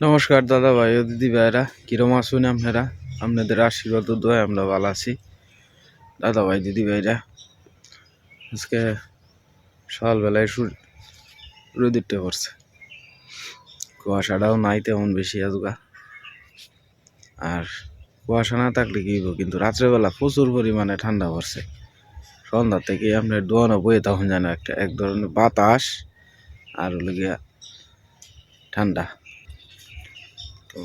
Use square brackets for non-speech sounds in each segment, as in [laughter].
নমস্কার দাদা ভাই ও দিদি ভাইরা কিরম আসুন আপনারা? আপনাদের আশীর্বাদ দোয়া আমরা ভালো আছি। দাদা ভাই, দিদি ভাইরা, আজকে সকালবেলায় সূর্য রোদ উঠতে পড়ছে। কুয়াশাটাও নাই তেমন বেশি আজকা আর কুয়াশা না থাকলে কি কিন্তু রাত্রেবেলা প্রচুর পরিমাণে ঠান্ডা পড়ছে। সন্ধ্যা থেকে আপনার দোয়ানো বয়ে তখন যেন একটা এক ধরনের বাতাস আর হলো গিয়া ঠান্ডা। তো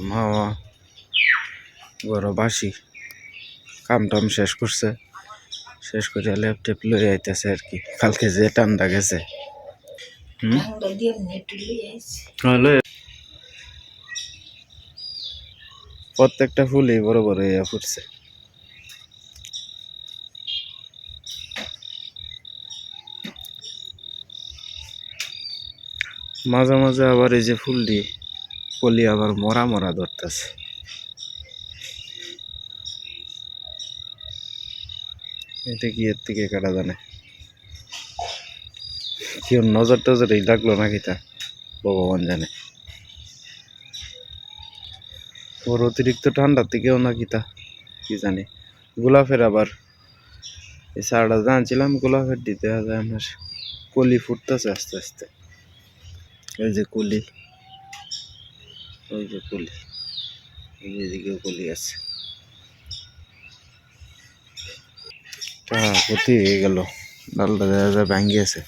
বাসি কাম টাম শেষ করছে। শেষ করে ল্যাপটপ লয়ে আইতেছে আর কি। কালকে যে ঠান্ডা গেছে। হুম? দিয়ে হলো প্রত্যেকটা ফুলই বড় বড় ইয়া ফুটছে। মাঝে মাঝে আবার এই যে ফুলটি কলি আবার মরা মরা ধরতেছে। এটা কি এর থেকে কাটা জানে? কি ওর নজর টজর এই লাগল নাকি তা? ভগবান জানে। ওর অতিরিক্ত ঠান্ডার থেকেও নাকি তা? কি জানি। গোলাপের আবার এই সারটা জানছিলাম গোলাপের দিতে হবে আমার। কলি ফুটতেছে আস্তে আস্তে। ওই যে কলি। ওই যে কলি। এদিকেও কলি আছে। ক্ষতি হয়ে গেল। ডালটা দেখা যায় ভাঙ্গিয়েছে।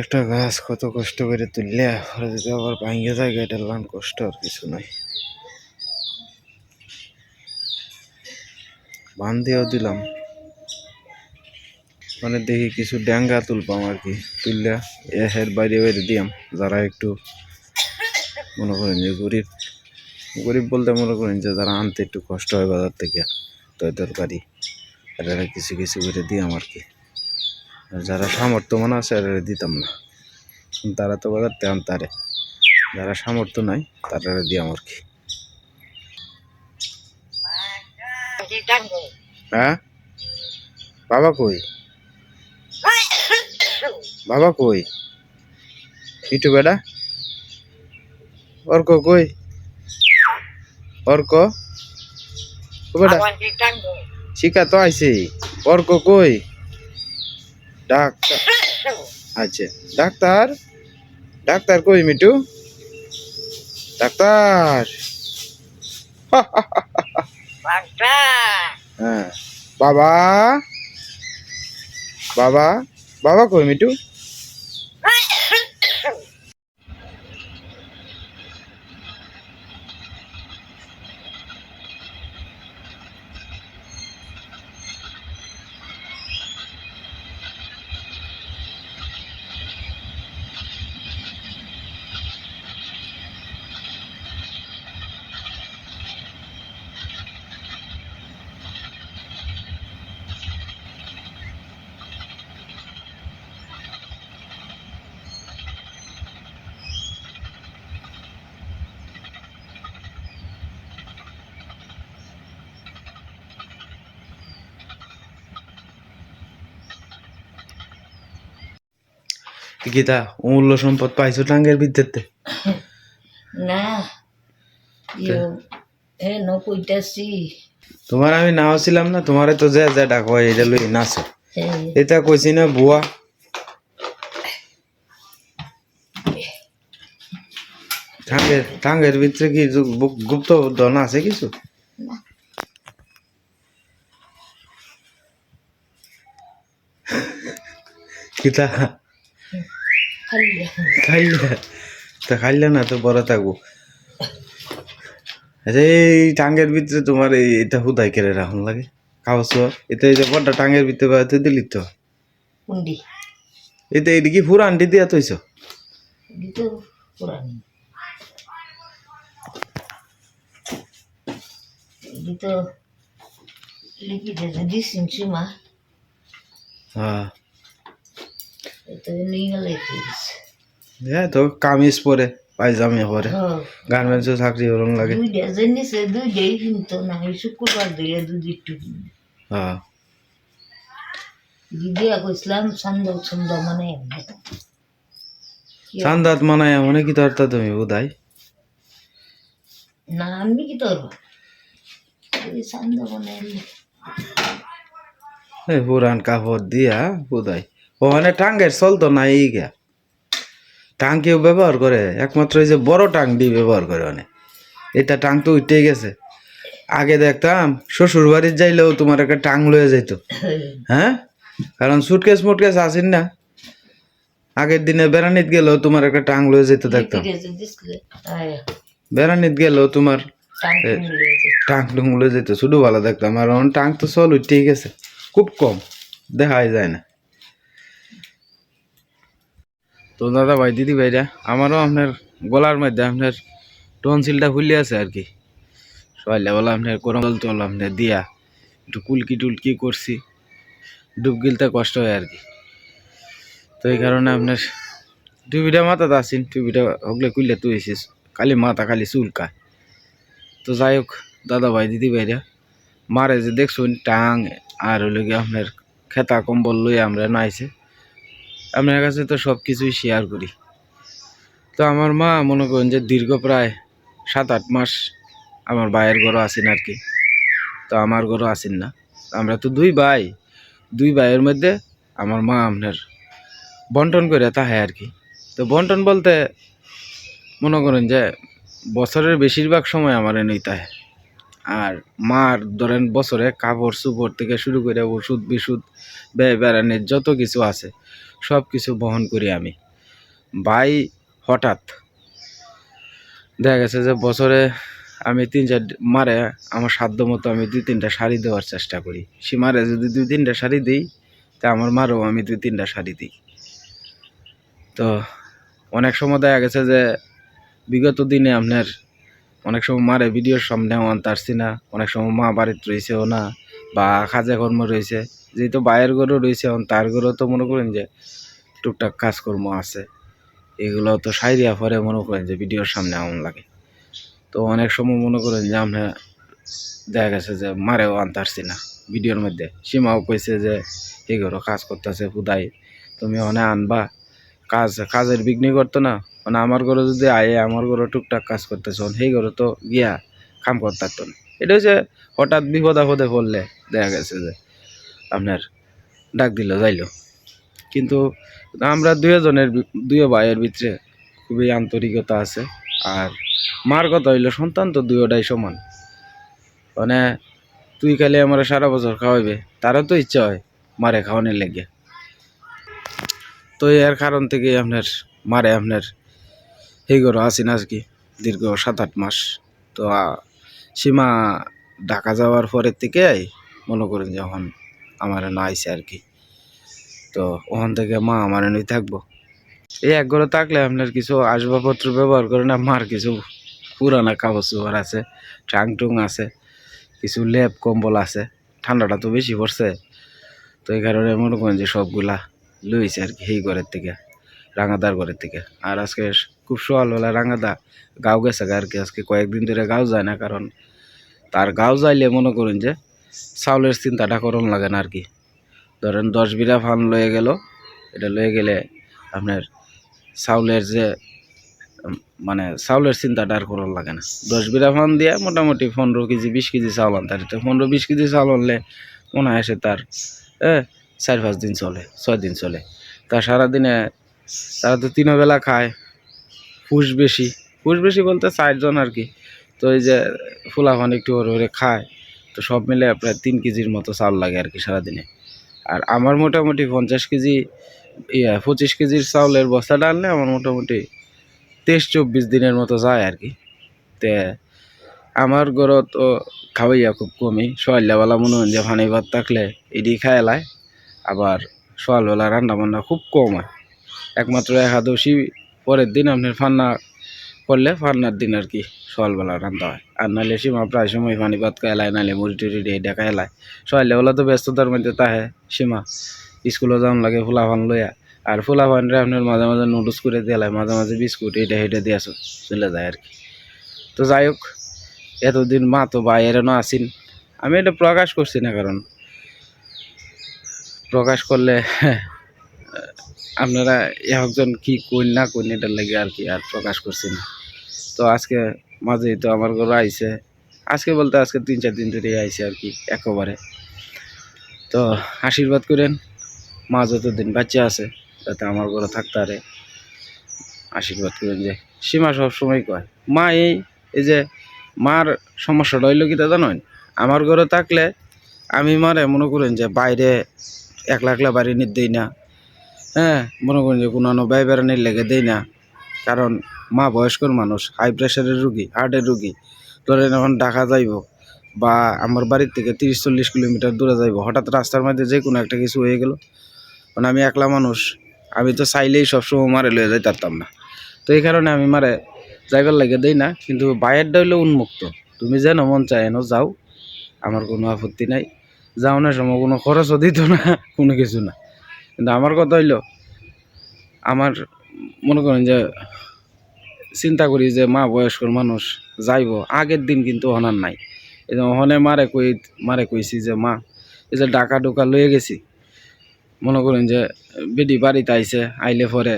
একটা গাছ কত কষ্ট করে তুললে যদি আবার ভাঙ্গে যায় এটা লান কষ্ট আর কিছু নাই। বান দিয়েও দিলাম। মানে দেখি কিছু ড্যাঙ্গা তুলপাম আর কি তুললে এর বাইরে বাইরে দিয়াম যারা একটু মনে করেন যে গরিব গরিব বলতে মনে করেন যে যারা আনতে একটু কষ্ট হয় বাজার থেকে তয় তরকারি এরা কিছু কিছু করে দিয়াম আর কি। আর যারা সামর্থ্য মনে আছে এরা দিতাম না। তারা তো বাজার তেমন তারে যারা সামর্থ্য নাই তারা দিয়াম আর কি। হ্যাঁ? বাবা কই? বাবা কই? মিটু বেটা অর্ক কই? অর্ক? বেটা শিকা তো আইছে। অর্ক কই? ডাক্তার। আচ্ছা ডাক্তার? ডাক্তার কই মিটু? ডাক্তার। হ্যাঁ বাবা? বাবা? বাবা কই মিটু? গীতা অমূল্য সম্পদ পাইছো টাঙ্গের বিদ্যুতে। না এ ন কইতাছি। তোমার আমি নাও ছিলাম না তোমারে তো যে যে ডাক হয় এটা লই নাচো। এটা কইছি না বুয়া। টাঙ্গের টাঙ্গের ভিতরে কি গুপ্ত ধন আছে কিছু? না। খাইলে। তা খাইলে না তো বড় থাকব। আচ্ছা এই টাঙ্গের ভিতরে তোমার এই এটা হুদাই কেড়ে রাখুন লাগে। খাওয়াছ এটা এই যে বড়টা টাঙ্গের ভিতরে বাড়িতে দিলি তো? কুন্ডি এটা এদিকে পুরা আন্টি দিয়া তৈছ এটি এটি হ্যাঁ এটা নিয়ে গেলে দিয়েছে হ্যাঁ তো কামিজ পরে পায়জামে পরে। হ্যাঁ। গার্মেন্টসও চাকরি ওরম লাগে। শুক্রবার হ্যাঁ। মানে চান্দাত মানায় অনেক কি তার তুমি বোধাই না আমি কি সান্দা বানাইলি এই পুরান কাপড় দিয়া বোধাই ওখানে টাঙ্গের চলতো না এই গিয়া। টাং কেউ ব্যবহার করে? একমাত্র এই যে বড় টাং দিয়ে ব্যবহার করে অনেক এটা টাং তো উঠে গেছে। আগে দেখতাম শ্বশুর বাড়ির যাইলেও তোমার একটা টাং লয়ে যেত হ্যাঁ? কারণ সুটকেস মুটকেস আসেন না। আগের দিনে বেড়ানিত গেলেও তোমার একটা টাং লয়ে যেত দেখতাম। বেড়ানিত গেলেও তোমার টাং টুং লয়ে যেত শুধু ভালো দেখতাম। আর টাং তো চল উঠেই গেছে। খুব কম। দেখাই যায় না। তো দাদা ভাই, দিদি ভাইরা, আমারও আপনার গলার মধ্যে আপনার টনসিলটা খুলে আছে আর কি। সকালে বলা আপনার গরম জল টল আপনার দিয়া, একটু কুলকি টুলকি করছি, ডুব গিলতে কষ্ট হয় আর কি। তো এই কারণে আপনার টুপিটা মাথাতে আসিন টুপিটা হগলে কুললে তুই এসিস খালি মাথা খালি চুলকা। তো যাই হোক, দাদা ভাই, দিদি ভাইরা, মারে যে দেখছুন টাং, আর হলো গিয়ে আপনার খেতা কম্বল লই আমরা নাইছে। আপনার কাছে তো সব কিছুই শেয়ার করি। তো আমার মা মনে করেন যে দীর্ঘ প্রায় সাত আট মাস আমার ভাইয়ের ঘরও আসেন আর কি। তো আমার ঘরও আসেন না। আমরা তো দুই ভাই, দুই ভাইয়ের মধ্যে আমার মা আপনার বন্টন করে তাহে আর কি। তো বন্টন বলতে মনে করেন যে বছরের বেশিরভাগ সময় আমার এনেই তাহে আর মার ধরেন বছরে কাপড় চুপড় থেকে শুরু করে ওষুধ বিশুধ ব্যয় বেড়ানোর যত কিছু আছে সব কিছু বহন করি আমি। ভাই, হঠাৎ দেখা গেছে যে বছরে আমি তিন চার মারে আমার সাধ্য মতো আমি দুই তিনটা শাড়ি দেওয়ার চেষ্টা করি। সে মারে যদি দুই তিনটা শাড়ি দিই, তা আমার মারও আমি দুই তিনটা শাড়ি দিই। তো অনেক সময় দেখা গেছে যে বিগত দিনে আপনার অনেক সময় মারে ভিডিওর সামনেও আনতে পারছি না, অনেক সময় মা বাড়িতে রয়েছেও না বা কাজে কর্ম রয়েছে, যেহেতু বাইরের ঘরও রয়েছে, এখন তার ঘরেও তো মনে করেন যে টুকটাক কাজকর্ম আছে। এগুলো তো সাইরিয়া পরে মনে করেন যে ভিডিওর সামনে এমন লাগে। তো অনেক সময় মনে করেন যে আমরা দেখা গেছে যে মারেও আনতে পারছি না ভিডিওর মধ্যে। সীমাও কইছে যে এই ঘরও কাজ করতেছে খুদাই তুমি অনেক আনবা। কাজ, কাজের বিঘ্নি করতো না। মানে আমার ঘরে যদি আয়ে, আমার ঘরে টুকটাক কাজ করতেছ, সেই ঘরে তো গিয়া কাম করতে পারতো না। এটা হচ্ছে হঠাৎ বিপদ আপদে পড়লে দেখা গেছে যে আপনার ডাক দিল, যাইল। কিন্তু আমরা দুজনের দুই ভাইয়ের ভিতরে খুবই আন্তরিকতা আছে। আর মার কথা হইল, সন্তান তো দুয়োটাই সমান। মানে তুই খালি আমার সারা বছর খাওয়াইবে, তারও তো ইচ্ছা হয় মারে খাওয়ানোর লেগে। তো এর কারণ থেকে আপনার মারে আপনার এই গরো আসিন আজকে, দীর্ঘ সাত আট মাস। তো সীমা ঢাকা যাওয়ার পরের থেকে মনে করেন যখন আমার না আইসে আর কি। তো ওখান থেকে মা আমার এনেই থাকব। এই এক ঘরে থাকলে আপনার কিছু আসবাবপত্র ব্যবহার করে না, মার কিছু পুরানা কাগজ চোপড় আছে ট্রাং টুং আছে, কিছু লেপ, কম্বল আছে, ঠান্ডাটা তো বেশি পড়ছে। তো এই কারণে মনে করেন যে সবগুলা লইছে আর কি সেই ঘরের থেকে, রাঙাদার ঘরের থেকে। আর আজকে খুব সকালবেলা রাঙাদা গাও গেছে আর কি, আজকে কয়েকদিন ধরে গাও যায় না কারণ তার গাও যাইলে মনে করেন যে চাউলের চিন্তাটা করন লাগে না আর কি। ধরেন দশ বিঘা ফান লয়ে গেল, এটা লয়ে গেলে আপনার চাউলের যে মানে চাউলের চিন্তাটা আর করার লাগে না। দশ বিঘা ফান দিয়ে মোটামুটি পনেরো কেজি, বিশ কেজি চাউল আনতে পনেরো, বিশ কেজি চাউল আনলে মনে হয় সে তার, এ, চার, পাঁচ দিন চলে, ছয় দিন চলে। তা সারাদিনে তারা তো তিন বেলা খায়, ফুস বেশি। ফুস বেশি বলতে চারজন আর কি। তো এই যে ফুলাফান একটু ওরে ওরে খায়, তো সব মিলে প্রায় তিন কেজির মতো চাল লাগে আর কি সারাদিনে। আর আমার মোটামুটি পঞ্চাশ কেজি, ইয়া, পঁচিশ কেজির চাউলের বস্তাটা আনলে আমার মোটামুটি তেইশ চব্বিশ দিনের মতো যায় আর কি। তে আমার ঘরত তো খাওয়াইয়া খুব কমই। সকালবেলা মনে হয় যে পানি ভাত থাকলে এডি খাই এলায় আবার সকালবেলা রান্না বান্না খুব কম হয়। একমাত্র একাদশী পরের দিন আপনার ফান্না করলে ফান্নার দিন আর কি সকালবেলা রান্না হয়। আর নাহলে সীমা প্রায় সময় পানি ভাত খাইলায় নাহলে মুড়ি টুড়ি দিয়ে দেখা এলায় সকালবেলা তো ব্যস্ততার মধ্যে তাহে সীমা স্কুলে যাওয়ান লাগে ফুলা ফান লইয়া। আর ফুলা ফানরে আপনার মাঝে মাঝে নুডলস করে দিলায় মাঝে মাঝে বিস্কুট এটা হেঁটে দিয়ে আসো চলে যায় আর কি। তো যাই হোক, এতদিন মা তো বাইরেও আসিন। আমি এটা প্রকাশ করছি না কারণ, প্রকাশ করলে [laughs] আপনারা একজন কি কইন না কইন এটার লাগে আর কি আর প্রকাশ করছি না। তো আজকে মাঝে তো আমার ঘরে আইছে। আজকে বলতে আজকে তিন, চার দিন ধরে আইছে আর কি, একেবারে। তো আশীর্বাদ করেন, মা যতদিন বাচ্চা আছে তাতে আমার ঘরে থাকতে পারে। আশীর্বাদ করেন যে, সীমা সব সময় কয়, মা, এই এই যে মার সমস্যাটা হইল কি দাদা নয় আমার ঘরে থাকলে আমি মারে মনে করেন যে বাইরে একলা একলা বাড়ি নিতে দিই না। হ্যাঁ মনে করেন যে কোনো ব্যয় বেড়ানির লেগে দেই না। কারণ মা বয়স্কর মানুষ হাই প্রেশারের রুগী হার্টের রুগী, ধরেন এখন ঢাকা যাইব বা আমার বাড়ির থেকে তিরিশ চল্লিশ কিলোমিটার দূরে যাইব, হঠাৎ রাস্তার মধ্যে যে কোনো একটা কিছু হয়ে গেল। মানে আমি একলা মানুষ, আমি তো চাইলেই সবসময় মারে লয়ে যাই পারতাম না। তো এই কারণে আমি মারে যাইবার লাগে দেই না, কিন্তু বাইরেরটা হইলে উন্মুক্ত। তুমি যেন মন চায় এনো যাও, আমার কোনো আপত্তি নাই। যাওয়ানোর সময়, কোনো খরচও দিত না, কোনো কিছু না। কিন্তু আমার কথা হইল, আমার মনে করেন যে চিন্তা করি যে মা বয়স্কর মানুষ যাইব। আগের দিন কিন্তু অনার নাই। এই মারে কই, মারে কইছি যে মা, এই যে ডাকা ডোকা লয়ে গেছি। মনে করেন যে বেডি বাড়িতে আইছে, আইলে পরে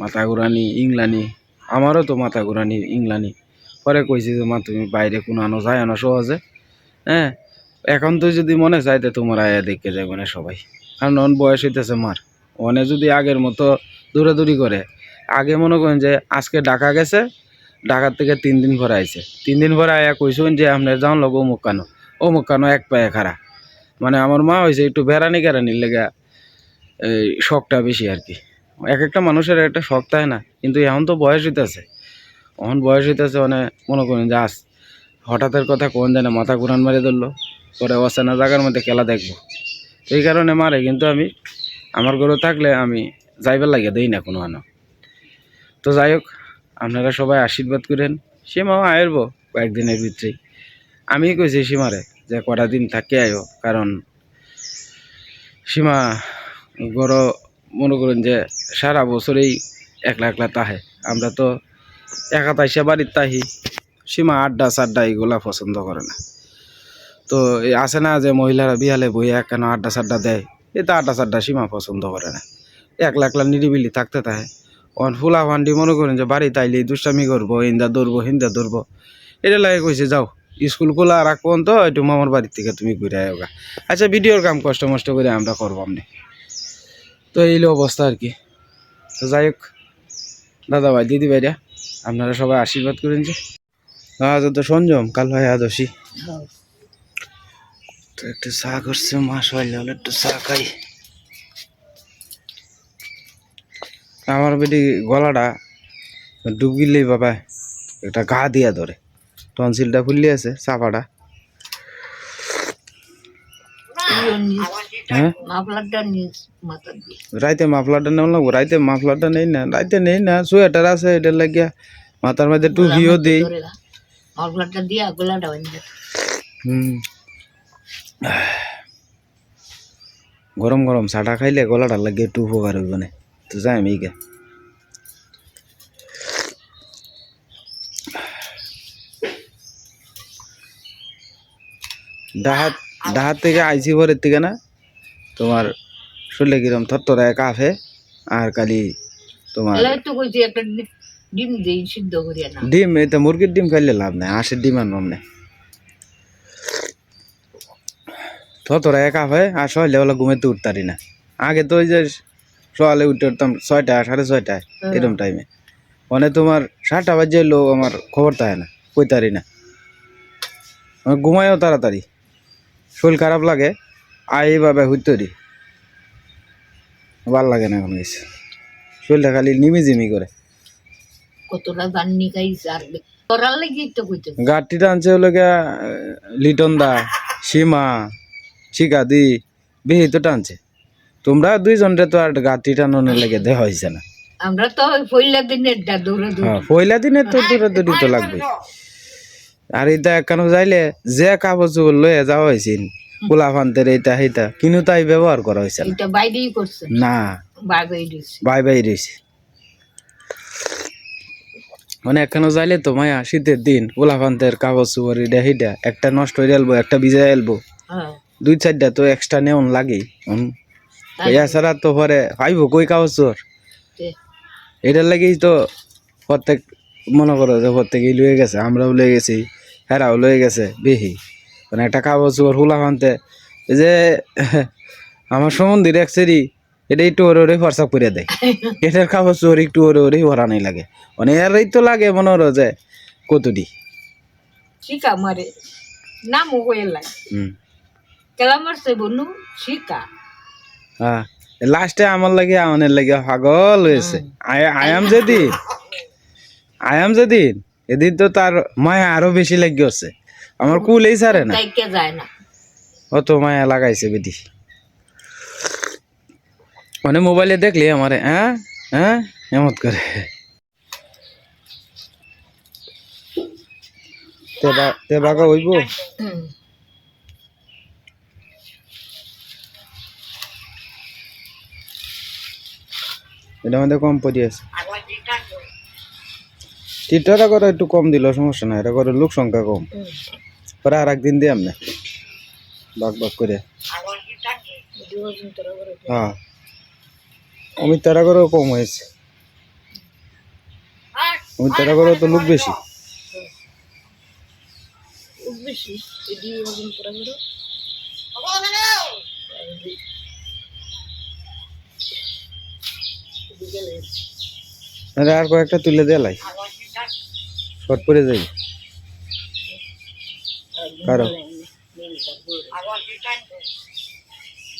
মাথা ঘুরানি, ইংলানি। আমারও তো মাথা ঘুরানি, ইংলানি। পরে কইছি যে মা, তুমি বাইরে কোনো আনো, যায় আনো সহজে। হ্যাঁ এখন তো যদি মনে চাইতে তোমার আয়া দেখে যাবে না সবাই। কারণ অন বয়স হইতেছে মার। অনে যদি আগের মতো দৌড়াদৌড়ি করে আগে মনে করেন যে আজকে ঢাকা গেছে, ঢাকার থেকে তিন দিন পরে আইছে। তিন দিন পরে আয়া কইসুন যে আপনার যাও লোক অমুক কানো অমুক কানো এক পায়ে খারা মানে আমার মা হয়েছে একটু বেড়ানি কেরানির লেগে এই শখটা বেশি আর কি। এক একটা মানুষের একটা শখ থাকে না? কিন্তু এখন তো বয়স হইতেছে। এখন বয়স হইতেছে মানে মনে করেন যে আস হঠাৎের কথা কোন জানে মাথা ঘুরান মারি ধরলো, পরে অচেনা জায়গার মধ্যে খেলা দেখব। এই কারণে মারে, কিন্তু আমি, আমার ঘরে থাকলে আমি যাইবার লাগে দেই না কোনো আনো। তো যাই হোক, আপনারা সবাই আশীর্বাদ করেন। সীমাও আয়রব কয়েকদিনের ভিতরেই। আমি কইছি সীমারে যে কটা দিন থাকে আয়ো কারণ সীমা গড়, মনে করেন যে সারা বছরেই একলা একলা তাহে। আমরা তো একা তাইসা বাড়ির তাহি, সীমা আড্ডা সাড্ডা এগুলা পছন্দ করে না। তো আছে না যে মহিলারা বিহালে বইয়া কেন আড্ডা সাড্ডা দেয়? এটা আড্ডা সাড্ডা সীমা পছন্দ করে না। একলা একলা নিরিবিলি থাকতে থাকে অন ফুলা ফান্ডি মনে করেন যে বাড়ি তাইলে দুষ্টামি করব ইন্দা ধরবো, হিন্দা ধরবো। এটা লাগে কইছে, যাও, স্কুল খোলা রাখুন তো একটু মামার বাড়ির থেকে তুমি ঘুরে আয়োগা। আচ্ছা ভিডিওর কাম কষ্ট মষ্ট করে আমরা করব আপনি তো এই অবস্থা আর কি। তো যাই হোক, দাদা ভাই, দিদি ভাইরা, আপনারা সবাই আশীর্বাদ করেন যে। আজ তো সঞ্জম, কাল ভাই আদর্শী তো একটু চা করছে মা সবাই হলে একটু চা খাই। আমার বেটি গলাটা ডুবগিলেই বাবা একটা গা দিয়া ধরে। টনসিলটা ফুললে আছে চাপাটা। হ্যাঁ? রাইতে মাফলারটা নেওয়া লাগবো রাইতে মাফলারটা নেই না রাইতে নেই না সোয়েটার আছে এটা লাগিয়া মাথার মধ্যে টুপিও দেই। মাফলারটা দিয়ে গোলাটা হুম। গরম গরম চাটা খাইলে গলাটা লাগে একটু উপকার হইব না। যাই আমি গে ডাহাত ডাহাত থেকে আইসি ভরের থেকে না তোমার শরীরে কিরম থরথরায় কাফে আর কালি তোমার ডিম দেই সিদ্ধ করিয়া ডিম এই তো মুরগির ডিম খাইলে লাভ নাই হাঁসের ডিম নেই তোরা একা হয় আর সহলে ওলা ঘুমেতে উঠতারি না। আগে তো ওই যে সকালে উঠে উঠতাম ছয়টা সাড়ে ছয়টায় এরকম টাইমে মানে তোমার সাতটা বাজে লোক আমার খবর থাকে না কইতারি না। আমি ঘুমাইও তাড়াতাড়ি। শরীর খারাপ লাগে আই এইভাবে হুইতরি। ভালো লাগে না এখন কিছু। শরীরটা খালি নিমি জিমি করে। কতটা জাননি খাইছে আর করার লাগি তো কইতে গাড়িটা আনছে হলো গিয়া লিটন দা সীমা শিকাদি বিহি তো টানছে। তোমরা দুইজনরে তো আর গাড়ি টানোর লেগে দেওয়া হয়েছে না। আমরা তো পয়লা দিনের ডা দৌড়ে দৌড়ে হ্যাঁ পয়লা দিনে তো দৌড়াদৌড়ি তো লাগবে আর এটা একানো যাইলে যে কাগজ চোপড় লয়ে যাওয়া হয়েছিল পোলা ফান্তের এইটা সেইটা কিন্তু তাই ব্যবহার করা হয়েছে না। বাই বাই রয়েছে। মানে এখানে যাইলে তো মায়া শীতের দিন পোলা ফান্তের কাগজ চোপড় এটা সেইটা একটা নষ্ট হয়ে এলবো একটা ভিজা এলবো হ্যাঁ। দুই চারটা তো এক্সট্রা নেওন লাগেই। তাই তো পরে পাইব কই কাগজ চোর এটার লাগেই তো প্রত্যেক মনে করো যে প্রত্যেকেই লয়ে গেছে আমরাও লয়ে গেছি হেরাও লয়ে গেছে বেহি। মানে একটা কাগজ চোর হুলা ফানতে যে [laughs] আমার সম্বন্ধীর এক এটা একটু ওরে ওরে হোয়াটসঅ্যাপ করে দেয়। [laughs] এটার কাগজ চোর একটু ওরে ওরেই ভরানি লাগে। মানে এরই তো লাগে মনে হলো যে কতটি। শিকা মারে নাম হয়ে লাগে হুম। কেলা মারছে বনু? শিকা। হ্যাঁ। লাস্টে আমার লাগে আমানের লাগে পাগল হয়েছে। আয়াম যেদিন। আয়াম যেদিন। এদিন তো তার মায়া আরও বেশি লাগি হচ্ছে আমার কুলেই ছাড়ে না। অত মায়া লাগাইছে বেটি। মানে মোবাইলে দেখলি আমারে হ্যাঁ? হ্যাঁ? এমত করে। তে বা- তে বাগা হইব? এটা আমাদের কম পড়ি আছে টিটাটা করে। একটু কম দিল সমস্যা নাই এটা করে লোক সংখ্যা কম। পরে আর একদিন দিয়ে আমনে। বাক বাক করে। হ্যাঁ। অমিত তারা করেও কম হয়েছে। অমিত তারা করেও তো লোক বেশি। বেশি এই দুই ওজন তোরা করে আরে আর কয়েকটা তুলে দেলাই শর্ট পরে যাই কারও।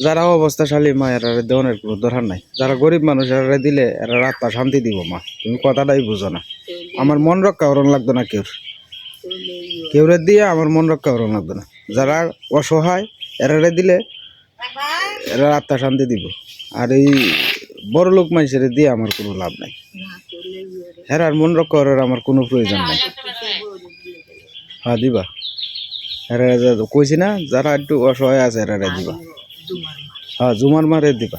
যারা অবস্থাশালী মা এরা দেওয়ানের কোনো দরকার নাই। যারা গরিব মানুষ, এরা দিলে এরা রাতটা শান্তি দিব, মা। তুমি কথাটাই বুঝো না। আমার মন রক্ষা করণ লাগতো না কেউ কেউ দিয়ে আমার মন রক্ষা করণ লাগতো না। যারা অসহায় এরা দিলে এরা রাতটা শান্তি দিব। আর এই বড় লোক মানুষের দিয়ে আমার কোনো লাভ নাই। হেরার মন রক্ষা করার আমার কোনো প্রয়োজন নাই। হ্যাঁ দিবা। হেরা যা- কইছি না, যারা একটু অসহায় আছে এরা দিবা। হ্যাঁ জুমার মারে দিবা।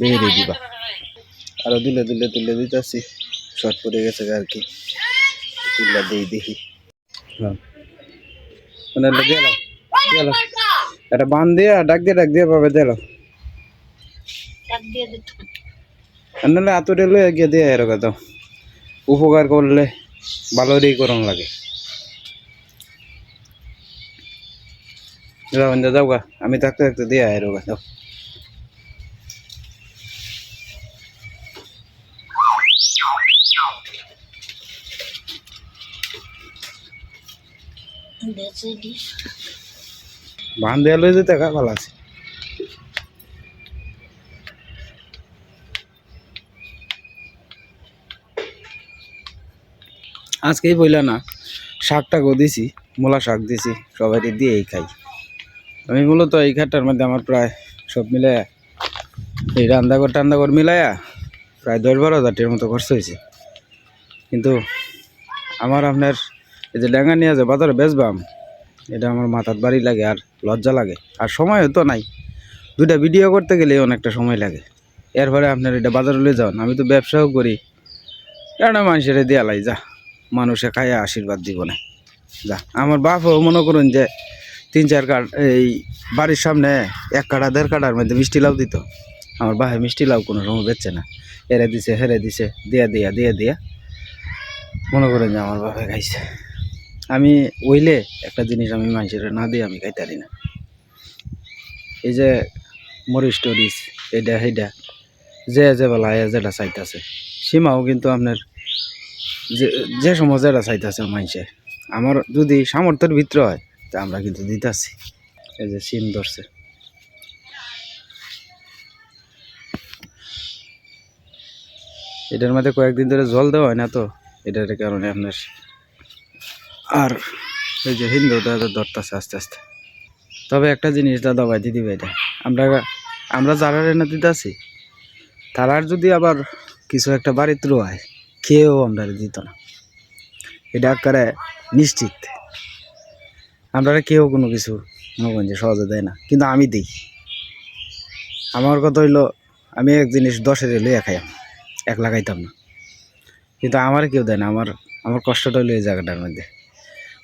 বেরিয়ে দিবা। আরও দিলে দিলে তুলে দিতেছি। শর্ট পড়ে গেছে আর কি। তুলে দিই দেখি। হ্যাঁ। মানে দিলাম দিলাম এটা বান দিয়ে, ডাক দিয়ে ডাক দিয়ে পাবে দিলাম নাহলে আতুরে লয়ে গিয়ে দিয়ে এরকম দাও উপকার করলে ভালোরই করন লাগে। যাও গা। আমি থাকতে থাকতে দিয়ে এরকম দাও দেশে দি বান দেওয়া লয়ে যেতে কা ভালো আছে। আজকেই বইলা না শাকটাকেও দিছি, মূলা শাক দিছি সবাই দিয়ে এই খাই। আমি মূলত এই খাটটার মধ্যে আমার প্রায় সব মিলে এই রান্নাঘর টান্দাঘর মিলাইয়া প্রায় দশ বারো হাজার টাকার মতো খরচ হয়েছে। কিন্তু আমার আপনার এই যে লেঙ্গা নিয়ে যে বাজারে বেচবাম, এটা আমার মাথার বাড়ি লাগে আর লজ্জা লাগে। আর সময় তো নাই। দুইটা ভিডিও করতে গেলে অনেকটা সময় লাগে। এরপরে আপনার এটা বাজারে লয়ে যান আমি তো ব্যবসাও করি। এটা মানুষের দেয়ালাই যা। মানুষে খাইয়া আশীর্বাদ দিব না যা, আমার বাপও মনে করুন যে তিন চার কাঠ, এই বাড়ির সামনে এক কাটা দেড় কাটার মধ্যে মিষ্টি লাউ দিত। আমার বাহে মিষ্টি লাউ কোনো সময় বেচছে না। এরে দিছে, হেরে দিছে, দিয়া দিয়া দিয়া দিয়া। মনে করেন যে আমার বাপে খাইছে। আমি ওইলে একটা জিনিস আমি মানুষের না দিয়ে আমি খাইতারি না। এই যে মরিচ টরিচ এইটা সেইটা, যে যে বেলা যেটা চাইতাছে। সীমাও কিন্তু আপনার যে যে যেটা চাইতাছে মানুষে আমার যদি সামর্থ্যের ভিতরে হয়, তা আমরা কিন্তু দিতাছি। এই যে সিম ধরছে। এটার মধ্যে কয়েকদিন ধরে জল দেওয়া হয় না তো, এটার কারণে আপনার আর এই যে হিন্দু দাদা ধরতেছে আস্তে আস্তে। তবে একটা জিনিস দাদা ভাই দিদি ভাইটা আমরা আমরা যারা এনে দিতেছি, তারার যদি আবার কিছু একটা বাড়িতে রোয় খেয়েও আমরা দিত না। এটা করে নিশ্চিত। আমরা কেউ কোনো কিছু মনে যে সহজে দেয় না। কিন্তু আমি দিই। আমার কথা হইল, আমি এক জিনিস দশের লইয়া খাইয়াম, এক লাগাইতাম না। কিন্তু আমার কেউ দেয় না। আমার আমার কষ্টটা হইল এই জায়গাটার মধ্যে।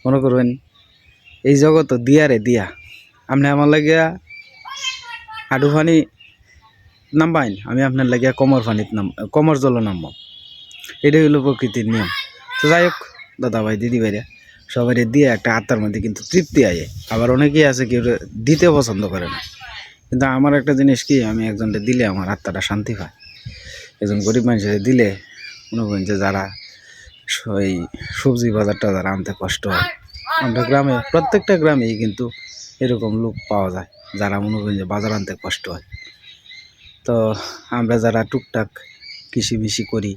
মনে করবেন, এই জগৎ দিয়া রে দিয়া। আপনি আমার লাগিয়া হাঁটু ফানি নামবাইন, আমি আপনার লাগিয়া কমর পানিত নাম, কমর জল নামব। এটাই হলো প্রকৃতির নিয়ম। তো যাই হোক দাদা ভাই দিদি ভাইরা সবাই দিয়ে একটা আত্মার মধ্যে কিন্তু তৃপ্তি আয়ে। আবার অনেকেই আছে কেউ দিতে পছন্দ করে না। কিন্তু আমার একটা জিনিস কি, আমি একজনটা দিলে আমার আত্মাটা শান্তি পায় একজন গরিব মানুষের দিলে মনে করেন যে যারা ওই সবজি বাজারটা যারা আনতে কষ্ট হয়, আমরা গ্রামে, প্রত্যেকটা গ্রামেই কিন্তু এরকম লোক পাওয়া যায়, যারা মনে করেন যে বাজার আনতে কষ্ট হয়। তো আমরা যারা টুকটাক কৃষি মিশি করি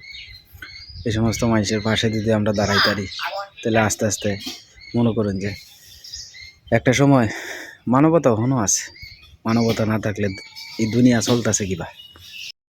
এই সমস্ত মানুষের পাশে যদি আমরা দাঁড়াই পারি, তাহলে আস্তে আস্তে মনে করেন যে একটা সময় মানবতা ঘন আছে। মানবতা না থাকলে এই দুনিয়া চলতেছে কিবা